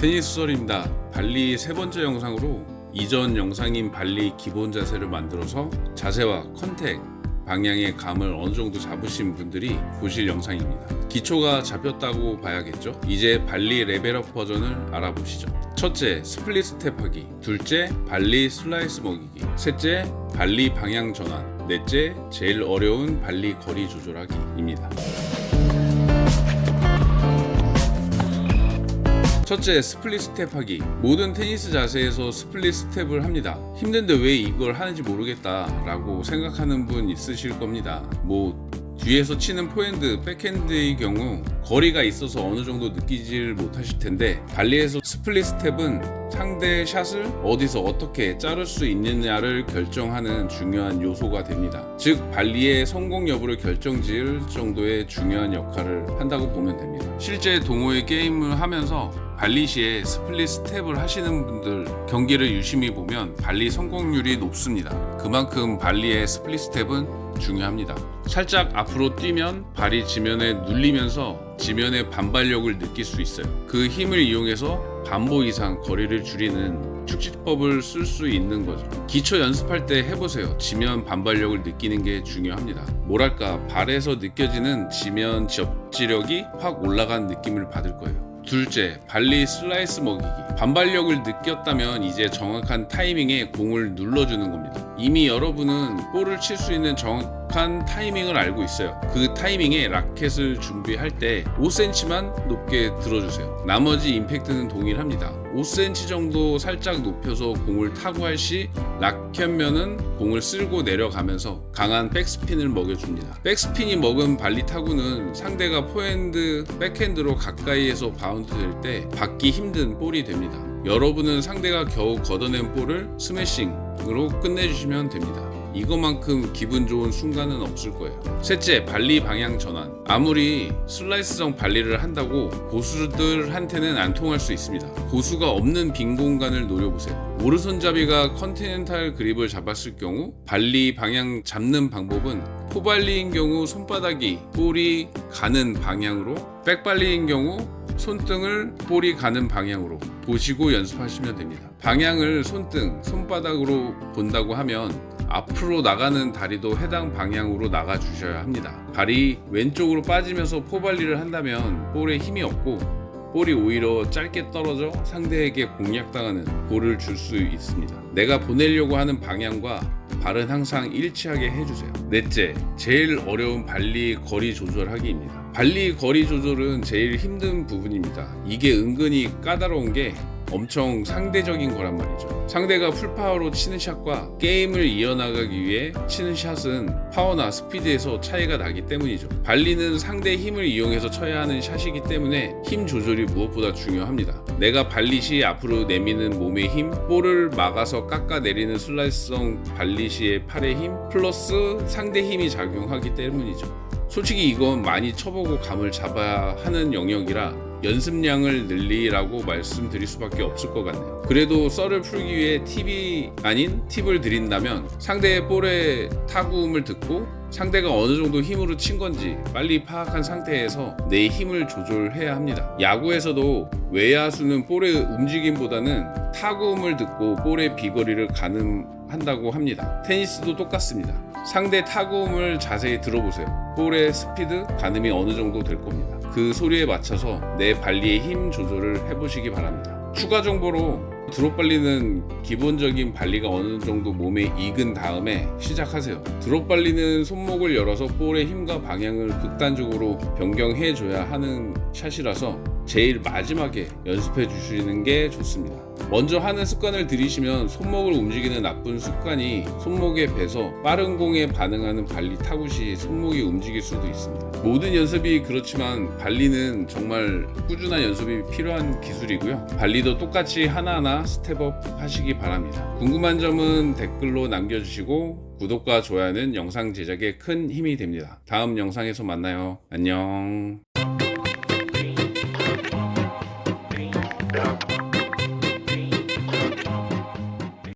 테니스 썰입니다. 발리 세 번째 영상으로 이전 영상인 발리 기본 자세를 만들어서 자세와 컨택, 방향의 감을 어느 정도 잡으신 분들이 보실 영상입니다. 기초가 잡혔다고 봐야겠죠? 이제 발리 레벨업 버전을 알아보시죠. 첫째, 스플릿 스텝 하기. 둘째, 발리 슬라이스 먹이기. 셋째, 발리 방향 전환. 넷째, 제일 어려운 발리 거리 조절하기입니다. 첫째, 스플릿 스텝 하기. 모든 테니스 자세에서 스플릿 스텝을 합니다. 힘든데 왜 이걸 하는지 모르겠다 라고 생각하는 분 있으실 겁니다. 뭐 뒤에서 치는 포핸드, 백핸드의 경우 거리가 있어서 어느 정도 느끼질 못하실 텐데 발리에서 스플릿 스텝은 상대 샷을 어디서 어떻게 자를 수 있느냐를 결정하는 중요한 요소가 됩니다. 즉 발리의 성공 여부를 결정지을 정도의 중요한 역할을 한다고 보면 됩니다. 실제 동호회 게임을 하면서 발리시에 스플릿 스텝을 하시는 분들 경기를 유심히 보면 발리 성공률이 높습니다. 그만큼 발리의 스플릿 스텝은 중요합니다. 살짝 앞으로 뛰면 발이 지면에 눌리면서 지면의 반발력을 느낄 수 있어요. 그 힘을 이용해서 반보 이상 거리를 줄이는 축지법을 쓸 수 있는 거죠. 기초 연습할 때 해보세요. 지면 반발력을 느끼는 게 중요합니다. 뭐랄까 발에서 느껴지는 지면 접지력이 확 올라간 느낌을 받을 거예요. 둘째, 발리 슬라이스 먹이기. 반발력을 느꼈다면 이제 정확한 타이밍에 공을 눌러주는 겁니다. 이미 여러분은 볼을 칠 수 있는 정확한 타이밍을 알고 있어요. 그 타이밍에 라켓을 준비할 때 5cm만 높게 들어주세요. 나머지 임팩트는 동일합니다. 5cm 정도 살짝 높여서 공을 타고 할 시 라켓면은 공을 쓸고 내려가면서 강한 백스핀을 먹여줍니다. 백스핀이 먹은 발리 타구는 상대가 포핸드, 백핸드로 가까이에서 바운드 될 때 받기 힘든 볼이 됩니다. 여러분은 상대가 겨우 걷어낸 볼을 스매싱 으로 끝내주시면 됩니다. 이것만큼 기분 좋은 순간은 없을 거예요. 셋째, 발리 방향 전환. 아무리 슬라이스성 발리를 한다고 고수들한테는 안 통할 수 있습니다. 고수가 없는 빈 공간을 노려보세요. 오른손잡이가 컨티넨탈 그립을 잡았을 경우 발리 방향 잡는 방법은 포발리인 경우 손바닥이 볼이 가는 방향으로 백발리인 경우 손등을 볼이 가는 방향으로 보시고 연습하시면 됩니다. 방향을 손등, 손바닥으로 본다고 하면 앞으로 나가는 다리도 해당 방향으로 나가 주셔야 합니다. 발이 왼쪽으로 빠지면서 포발리를 한다면 볼에 힘이 없고 볼이 오히려 짧게 떨어져 상대에게 공략당하는 볼을 줄 수 있습니다. 내가 보내려고 하는 방향과 발은 항상 일치하게 해주세요. 넷째, 제일 어려운 발리 거리 조절하기입니다. 발리 거리 조절은 제일 힘든 부분입니다. 이게 은근히 까다로운 게 엄청 상대적인 거란 말이죠. 상대가 풀파워로 치는 샷과 게임을 이어나가기 위해 치는 샷은 파워나 스피드에서 차이가 나기 때문이죠. 발리는 상대 힘을 이용해서 쳐야 하는 샷이기 때문에 힘 조절이 무엇보다 중요합니다. 내가 발리 시 앞으로 내미는 몸의 힘, 볼을 막아서 깎아 내리는 슬라이스성 발리 시의 팔의 힘, 플러스 상대 힘이 작용하기 때문이죠. 솔직히 이건 많이 쳐보고 감을 잡아야 하는 영역이라 연습량을 늘리라고 말씀드릴 수밖에 없을 것 같네요. 그래도 썰을 풀기 위해 팁이 아닌 팁을 드린다면 상대의 볼의 타구음을 듣고 상대가 어느 정도 힘으로 친 건지 빨리 파악한 상태에서 내 힘을 조절해야 합니다. 야구에서도 외야수는 볼의 움직임보다는 타구음을 듣고 볼의 비거리를 가늠한다고 합니다. 테니스도 똑같습니다. 상대 타구음을 자세히 들어보세요. 볼의 스피드, 가늠이 어느 정도 될 겁니다. 그 소리에 맞춰서 내 발리의 힘 조절을 해보시기 바랍니다. 추가 정보로 드롭 발리는 기본적인 발리가 어느 정도 몸에 익은 다음에 시작하세요. 드롭 발리는 손목을 열어서 볼의 힘과 방향을 극단적으로 변경해 줘야 하는 샷이라서 제일 마지막에 연습해 주시는 게 좋습니다. 먼저 하는 습관을 들이시면 손목을 움직이는 나쁜 습관이 손목에 배서 빠른 공에 반응하는 발리 타굿이 손목이 움직일 수도 있습니다. 모든 연습이 그렇지만 발리는 정말 꾸준한 연습이 필요한 기술이고요. 발리도 똑같이 하나하나 스텝업 하시기 바랍니다. 궁금한 점은 댓글로 남겨주시고 구독과 좋아요는 영상 제작에 큰 힘이 됩니다. 다음 영상에서 만나요. 안녕.